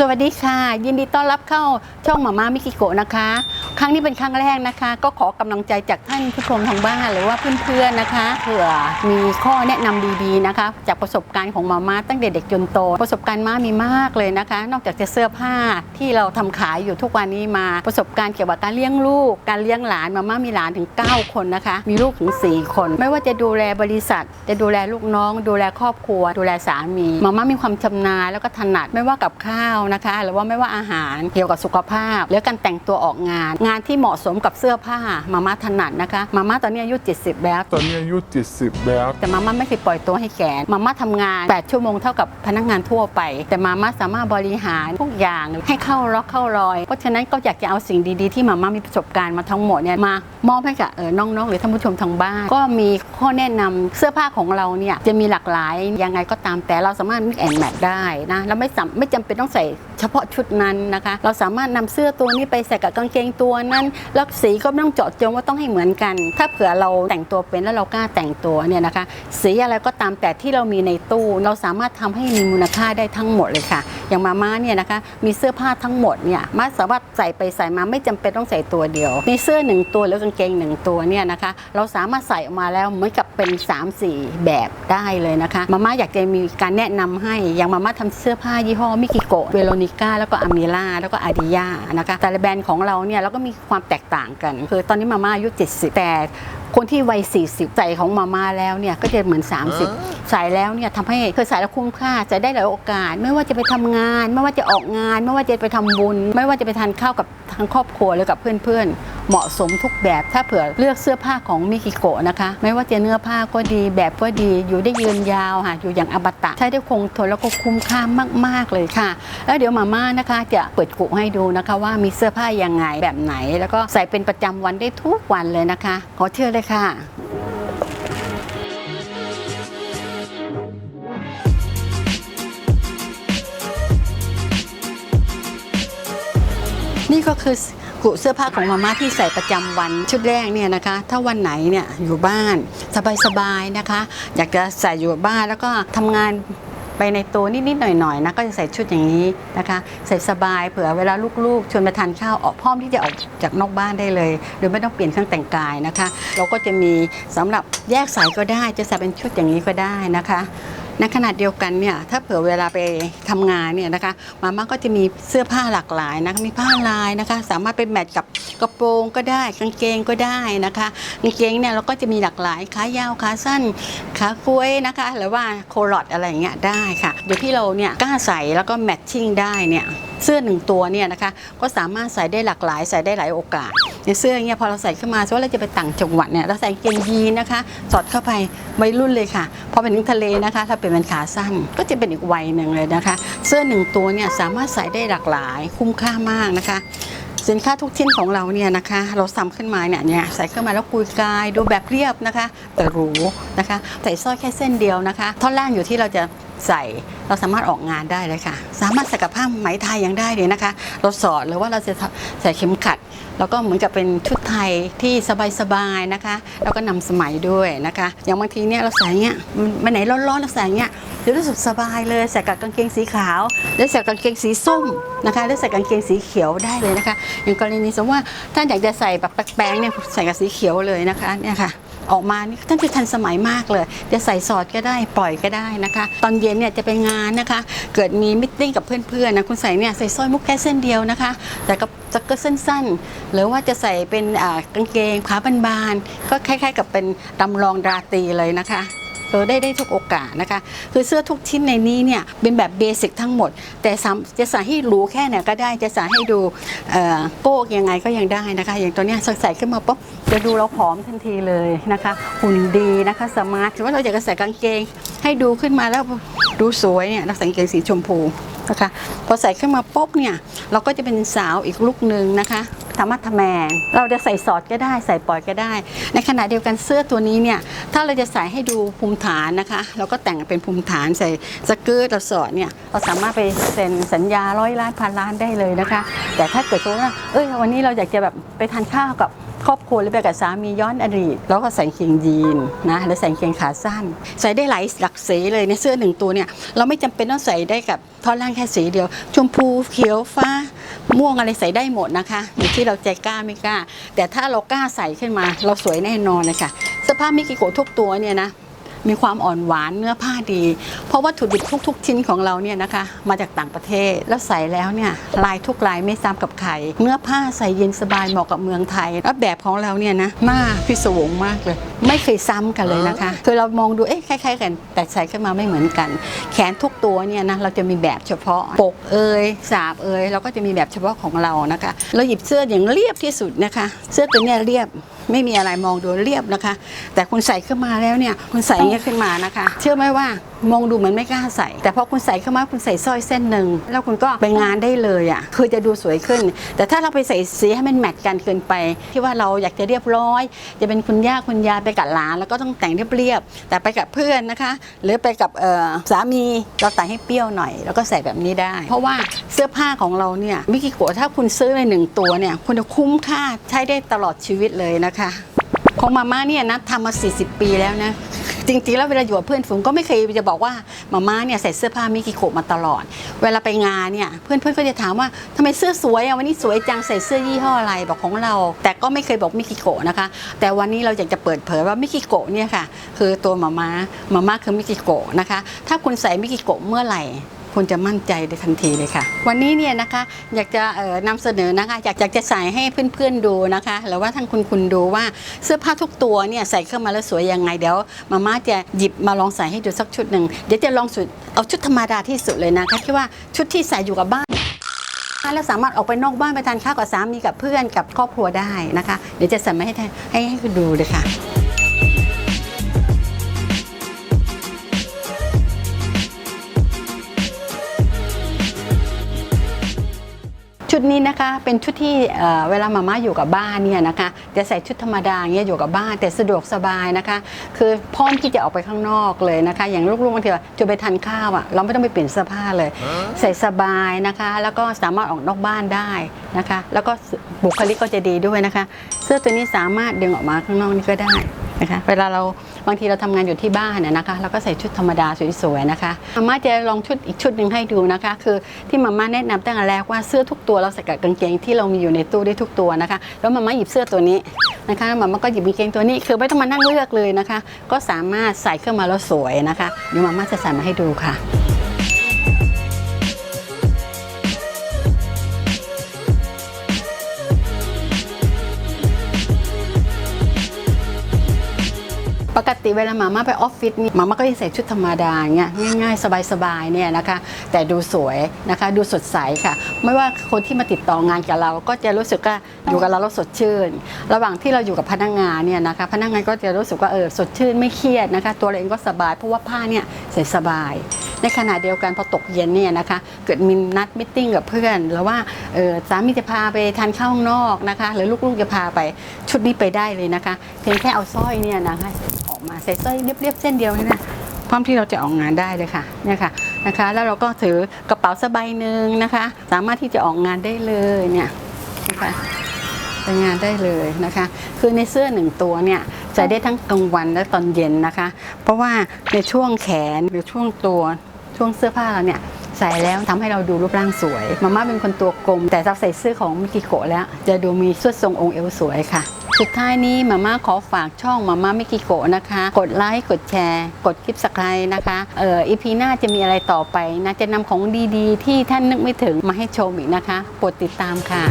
สวัสดีค่ะ ยินดีต้อนรับเข้าช่องหมาม่ามิกิโกะนะคะ ครั้งนี้เป็นครั้งแรกนะคะ ก็ขอกำลังใจจากท่านผู้ชมทางบ้านหรือว่าเพื่อนๆนะคะเผื่อมีข้อแนะนำดีๆนะคะ จากประสบการณ์ของหมาม่าตั้งแต่เด็กจนโต ประสบการณ์ม่ามีมากเลยนะคะ นอกจากจะเสื้อผ้าที่เราทำขายอยู่ทุกวันนี้มาประสบการณ์เกี่ยวกับการเลี้ยงลูก การเลี้ยงหลานหมาม่ามีหลานถึง 9 คนนะคะ มีลูกถึง 4 คน ไม่ว่าจะดูแลบริษัท จะดูแลลูกน้อง ดูแลครอบครัว ดูแลสามีหมาม่ามีความชำนาญแล้วก็ถนัดไม่ว่ากับข้าวนะคะหรือว่าไม่ว่าอาหารเกี่ยวกับสุขภาพ หรือการแต่งตัวออกงาน งานที่เหมาะสมกับเสื้อผ้ามาม่าถนัดนะคะมาม่าตอนนี้อายุ 70 แล้ว ตอนนี้อายุ 70 แล้ว แต่มาม่าไม่เคยปล่อยตัวให้แก่มาม่าทำงาน 8 ชั่วโมงเท่ากับพนักงานทั่วไป แต่มาม่าสามารถบริหารทุกอย่างให้เข้าล็อกเข้ารอย เพราะฉะนั้นก็อยากจะเอาสิ่งดีๆ ที่มาม่ามีประสบการณ์มาทั้งหมดเนี่ยมามอบให้กับเออน้องๆหรือท่านผู้ชมทางบ้าน ก็มีข้อแนะนำเสื้อผ้าของเราเนี่ยจะมีหลากหลายยังไงก็ตามแต่เราสามารถ mix and match ได้นะแล้วไม่จำไม่จำเป็นต้องใส่เฉพาะชุดนั้นนะคะ เราสามารถนำเสื้อตัวนี้ไปใส่กับกางเกงตัวนั้น แล้วสีก็ไม่ต้องเจาะจงว่าต้องให้เหมือนกัน ถ้าเผื่อเราแต่งตัวเป็นแล้วเรากล้าแต่งตัวเนี่ยนะคะ สีอะไรก็ตามแต่ที่เรามีในตู้ เราสามารถทำให้มีมูลค่าได้ทั้งหมดเลยค่ะ อย่างมาม่าเนี่ยนะคะ มีเสื้อผ้าทั้งหมดเนี่ยมาสามารถใส่ไปใส่มาไม่จำเป็นต้องใส่ตัวเดียว มีเสื้อหนึ่งตัวหรือกางเกงหนึ่งตัวเนี่ยนะคะ เราสามารถใส่ออกมาแล้วเหมือนกับเป็น 3-4 แบบได้เลยนะคะ มาม่าอยากจะมีการแนะนำให้ อย่างมาม่าทำเสื้อผ้ายี่ห้อมิกิโกะเวโรนิก้าแล้วก็อามิล่าแล้วก็อาดิยานะคะแต่ละแบรนด์ของเราเนี่ยเราก็มีความแตกต่างกัน คือตอนนี้มาม่าอายุ70 แต่คนที่วัย 40 ใส่ของมาม่าแล้วเนี่ยก็จะเหมือน 30 ใส่แล้วเนี่ยทำให้คือใส่แล้วคุ้มค่าใส่ได้หลายโอกาส ไม่ว่าจะไปทำงาน ไม่ว่าจะออกงาน ไม่ว่าจะไปทำบุญ ไม่ว่าจะไปทานข้าวกับทั้งครอบครัวหรือกับเพื่อนๆ เหมาะสมทุกแบบ ถ้าเผื่อเลือกเสื้อผ้าของมิกิโกะนะคะ ไม่ว่าจะเนื้อผ้าก็ดี แบบก็ดี อยู่ได้ยืนยาวค่ะ อยู่อย่างอมตะ ใช้ได้คงทนแล้วก็คุ้มค่ามาก ๆ เลยค่ะ แล้วเดี๋ยวมาม่านะคะจะเปิดกุให้ดูนะคะ ว่ามีเสื้อผ้ายังไงแบบไหน แล้วก็ใส่เป็นประจำวันได้ทุกวันเลยนะคะ ขอเชื่อเลยค่ะนี่ก็คือ กุเสื้อผ้าของมาม่าที่ใส่ประจำวัน ชุดแรกเนี่ยนะคะ ถ้าวันไหนเนี่ยอยู่บ้านสบายๆนะคะ อยากจะใส่อยู่บ้านแล้วก็ทำงานไปในตัวนิดๆหน่อยๆนะก็จะใส่ชุดอย่างนี้นะคะใส่สบายเผื่อเวลาลูกๆชวนไปทานข้าวออกพร้อมที่จะออกจากนอกบ้านได้เลย โดยไม่ต้องเปลี่ยนเครื่องแต่งกายนะคะ เราก็จะมีสำหรับแยกสายก็ได้จะใส่เป็นชุดอย่างนี้ก็ได้นะคะ ในขณะเดียวกันเนี่ยถ้าเผื่อเวลาไปทำงานเนี่ยนะคะมาม่าก็จะมีเสื้อผ้าหลากหลายนะคะมีผ้าลายนะคะ สามารถไปแมทกับกระโปรงก็ได้กางเกงก็ได้นะคะกางเกงเนี่ยเราก็จะมีหลากหลายขายาวขาสั้นขาคุ้ยนะคะ หรือว่าโคลอดอะไรอย่างเงี้ยได้ค่ะเดี๋ยวที่เราเนี่ยกล้าใส่แล้วก็แมทชิ่งได้เนี่ย เสื้อหนึ่งตัวเนี่ยนะคะก็สามารถใส่ได้หลากหลาย ใส่ได้หลายโอกาสในเสื้ออย่างเงี้ยพอเราใส่ขึ้นมาสมมติว่าเราจะไปต่างจังหวัดเนี่ยเราใส่กางเกงยีนนะคะ สอดเข้าไปวัยรุ่นเลยค่ะพอไปถึงทะเลนะคะ ถ้าเป็นเป็นขาสั้นก็จะเป็นอีกวัยหนึ่งเลยนะคะ เสื้อหนึ่งตัวเนี่ยสามารถใส่ได้หลากหลายคุ้มค่ามากนะคะสินค้าทุกชิ้นของเราเนี่ยนะคะ เราซ้ำขึ้นมาเนี่ยเนี่ยใส่ขึ้นมาแล้วกุยกายดูแบบเรียบนะคะ แต่หรูนะคะ ใส่สร้อยแค่เส้นเดียวนะคะ ท่อนล่างอยู่ที่เราจะ ใส่ เราสามารถออกงานได้เลยค่ะ สามารถสกับผ้าไหมไทยยังได้เลยนะคะ เราสอดหรือว่าเราจะใส่เข็มขัด แล้วก็เหมือนกับเป็นชุดไทยที่สบายๆนะคะ แล้วก็นำสมัยด้วยนะคะ อย่างบางทีเนี่ยเราใส่เงี้ยมันไหนร้อนๆเราใส่เงี้ยเดี๋ยวรู้สึกสบายเลยใส่กับกางเกงสีขาวแล้วใส่กางเกงสีส้มนะคะแล้วใส่กางเกงสีเขียวได้เลยนะคะ อย่างกรณีสมมติว่าท่านอยากจะใส่แบบแปลงๆเนี่ยใส่กับสีเขียวเลยนะคะเนี่ยค่ะ ออกมานี่ท่านจะทันสมัยมากเลย จะใส่สอดก็ได้ปล่อยก็ได้นะคะ ตอนเย็นเนี่ยจะไปงานนะคะ เกิดมีมิทติ้งกับเพื่อนๆนะคุณใส่เนี่ยใส่สร้อยมุกแค่เส้นเดียวนะคะ แต่ก็จักเก็สั้นๆ หรือว่าจะใส่เป็นกางเกงขาบานๆก็คล้ายๆ กับเป็นตำรองราตรีเลยนะคะ เออได้ได้ทุกโอกาสนะคะ คือเสื้อทุกชิ้นในนี้เนี่ยเป็นแบบเบสิกทั้งหมด แต่สามจะใส่ให้หรูแค่ไหนก็ได้จะใส่ให้ดูเอ่อโก้ยังไงก็ยังได้นะคะ อย่างตัวเนี้ยใส่ขึ้นมาปุ๊บจะดูเราผอมทันทีเลยนะคะหุ่นดีนะคะสมาร์ทถือว่าเราอยากจะใส่กางเกง ให้ดูขึ้นมาแล้วดูสวยเนี่ยเราใส่กางเกงสีชมพู นะคะพอใส่ขึ้นมาปุ๊บเนี่ยเราก็จะเป็นสาวอีกลุกหนึ่งนะคะธรรมะทแมงเราจะใส่สอดก็ได้ใส่ปล่อยก็ได้ ในขณะเดียวกันเสื้อตัวนี้เนี่ยถ้าเราจะใส่ให้ดูภูมิฐานนะคะ เราก็แต่งเป็นภูมิฐานใส่สเกิร์ตเราสอดเนี่ยเราสามารถไปเซ็นสัญญาร้อยล้านพันล้านได้เลยนะคะ แต่ถ้าเกิดว่าเอ้ยวันนี้เราอยากจะแบบไปทานข้าวกับ ครอบครัวหรือไปกับสามีย้อนอดีตแล้วก็ใส่เกงยีนนะแล้วใส่เกงขาสั้น ใส่ได้หลายหลักสีเลยในเสื้อหนึ่งตัวเนี่ยเราไม่จำเป็นต้องใส่ได้กับท่อนล่างแค่สีเดียว ชมพูเขียวฟ้าม่วงอะไรใส่ได้หมดนะคะอยู่ที่เราใจกล้าไม่กล้า แต่ถ้าเรากล้าใส่ขึ้นมา เราสวยแน่นอนเลยค่ะเสื้อผ้ามิกิโกะทุกตัวเนี่ยนะ มีความอ่อนหวานเนื้อผ้าดี เพราะวัตถุดิบทุก ๆ ชิ้นของเราเนี่ยนะคะมาจากต่างประเทศแล้วใส่แล้วเนี่ยลายทุกลายไม่ซ้ำกับใครเนื้อผ้าใส่เย็นสบายเหมาะกับเมืองไทยแล้วแบบของเราเนี่ยนะหน้าพิศวงมากเลย ไม่เคยซ้ำกันเลยนะคะคือเรามองดูเอ๊ะคล้ายๆกัน แต่ใส่ขึ้นมาไม่เหมือนกัน แขนทุกตัวเนี่ยนะเราจะมีแบบเฉพาะปกเอยสาบเอยเราก็จะมีแบบเฉพาะของเรานะคะ เราหยิบเสื้ออย่างเรียบที่สุดนะคะ เสื้อตัวเนี้ยเรียบ ไม่มีอะไรมองดูเรียบนะคะ แต่คุณใส่ขึ้นมาแล้วเนี่ยคุณใส่เงี้ยขึ้นมานะคะ เชื่อไหมว่ามองดูเหมือนไม่กล้าใส่ แต่พอคุณใส่เข้ามาคุณใส่สร้อยเส้นหนึ่งแล้วคุณก็ไปงานได้เลยอะคือจะดูสวยขึ้น แต่ถ้าเราไปใส่สีให้มันแมทกันเกินไป ที่ว่าเราอยากจะเรียบร้อย จะเป็นคุณย่าคุณยายไปกับหลานแล้วก็ต้องแต่งเรียบๆแต่ไปกับเพื่อนนะคะ หรือไปกับสามีเราแต่งให้เปรี้ยวหน่อย แล้วก็ใส่แบบนี้ได้ เพราะว่าเสื้อผ้าของเราเนี่ยมิกิโกะถ้าคุณซื้อในหนึ่งตัวเนี่ยคุณจะคุ้มค่าใช้ได้ตลอดชีวิตเลยนะคะ ของมาม่าเนี่ยนะทำมา 40 ปีแล้วนะ จริงๆ แล้วเวลาอยู่กับเพื่อนฝูงก็ไม่เคยจะบอกว่ามาม่าเนี่ยใส่เสื้อผ้ามิกิโกะมาตลอด เวลาไปงานเนี่ยเพื่อนๆก็จะถามว่าทำไมเสื้อสวยอะวันนี้สวยจังใส่เสื้อยี่ห้ออะไรบอกของเรา แต่ก็ไม่เคยบอกมิกิโกะนะคะ แต่วันนี้เราอยากจะเปิดเผยว่ามิกิโกะเนี่ยค่ะคือตัวมาม่ามาม่าคือมิกิโกะนะคะ ถ้าคุณใส่มิกิโกะเมื่อไหร่ คุณจะมั่นใจในทันทีเลยค่ะ วันนี้เนี่ยนะคะอยากจะเอ่อนำเสนอนะคะอยากอยากจะใส่ให้เพื่อนๆดูนะคะหรือว่าทั้งคุณคุณดูว่าเสื้อผ้าทุกตัวเนี่ยใส่เข้ามาแล้วสวยยังไงเดี๋ยวมาม่าจะหยิบมาลองใส่ให้ดูสักชุดหนึ่งเดี๋ยวจะลองสุดเอาชุดธรรมดาที่สุดเลยนะคะคิดว่าชุดที่ใส่อยู่กับบ้านแล้วสามารถออกไปนอกบ้านไปทานข้าวกับสามีกับเพื่อนกับครอบครัวได้นะคะ เดี๋ยวจะใส่มาให้ให้ให้คุณดูเลยค่ะ ชุดนี้นะคะเป็นชุดที่เเวลามาม่าอยู่กับบ้านเนี่ยนะคะจะใส่ชุดธรรมดาอย่างเงี้ยอยู่กับบ้านแต่สะดวกสบายนะคะ คือพร้อมที่จะออกไปข้างนอกเลยนะคะ อย่างลูกๆบางทีจะไปทานข้าวอะเราไม่ต้องไปเปลี่ยนเสื้อผ้าเลย ใส่สบายนะคะ แล้วก็สามารถออกนอกบ้านได้นะคะ แล้วก็บุคลิกก็จะดีด้วยนะคะ เสื้อตัวนี้สามารถดึงออกมาข้างนอกนี่ก็ได้นะคะ เวลาเรา บางทีเราทำงานอยู่ที่บ้านน่ะนะคะเราก็ใส่ชุดธรรมดาสวยๆนะคะมาม่าจะลองชุดอีกชุดหนึ่งให้ดูนะคะ คือที่มาม่าแนะนำตั้งแต่แรกว่าเสื้อทุกตัวเราใส่กับกางเกงที่เรามีอยู่ในตู้ได้ทุกตัวนะคะ แล้วมาม่าหยิบเสื้อตัวนี้นะคะมาม่าก็หยิบกางเกงตัวนี้คือไม่ต้องมานั่งเลือกเลยนะคะ ก็สามารถใส่เข้ามาแล้วสวยนะคะเดี๋ยวมาม่าจะใส่มาให้ดูค่ะ ปกติเวลามาม่าไปออฟฟิศนี่มาม่าก็จะใส่ชุดธรรมดาเงี้ยง่ายๆ สบายๆเนี่ยนะคะ แต่ดูสวยนะคะดูสดใสค่ะ ไม่ว่าคนที่มาติดต่องานกับเราก็จะรู้สึกว่าอยู่กับเราแล้วสดชื่น ระหว่างที่เราอยู่กับพนักงานเนี่ยนะคะพนักงานก็จะรู้สึกว่าเออสดชื่นไม่เครียดนะคะ ตัวเราเองก็สบายเพราะว่าผ้าเนี่ยใส่สบาย ในขณะเดียวกันพอตกเย็นเนี่ยนะคะ เกิดมีนัดมิทติ้งกับเพื่อนหรือว่าเออสามีจะพาไปทานข้าวข้างนอกนะคะ หรือลูกๆจะพาไปชุดนี้ไปได้เลยนะคะ เพียงแค่เอาสร้อยเนี่ยนะคะ ออกมาใส่สร้อยเรียบๆเส้นเดียวนี่นะพร้อมที่เราจะออกงานได้เลยค่ะเนี่ยค่ะนะคะ แล้วเราก็ถือกระเป๋าสบายหนึ่งนะคะ สามารถที่จะออกงานได้เลยเนี่ยนะคะไปงานได้เลยนะคะ คือในเสื้อหนึ่งตัวเนี่ยใส่ได้ทั้งกลางวันและตอนเย็นนะคะ เพราะว่าในช่วงแขนหรือช่วงตัวช่วงเสื้อผ้าเราเนี่ยใส่แล้วทำให้เราดูรูปร่างสวย มาม่าเป็นคนตัวกลม แต่เราใส่เสื้อของมิกิโกะแล้ว จะดูมีสวดทรงองค์เอวสวยค่ะ สุดท้ายนี้มาม่าขอฝากช่องมาม่าไม่กิโกะนะคะ กดไลค์กดแชร์ กดคลิปสไครนะคะเอ่ออีพีหน้าจะมีอะไรต่อไปนะจะนำของดีๆ ที่ท่านนึกไม่ถึงมาให้ชมอีกนะคะโปรดติดตามค่ะ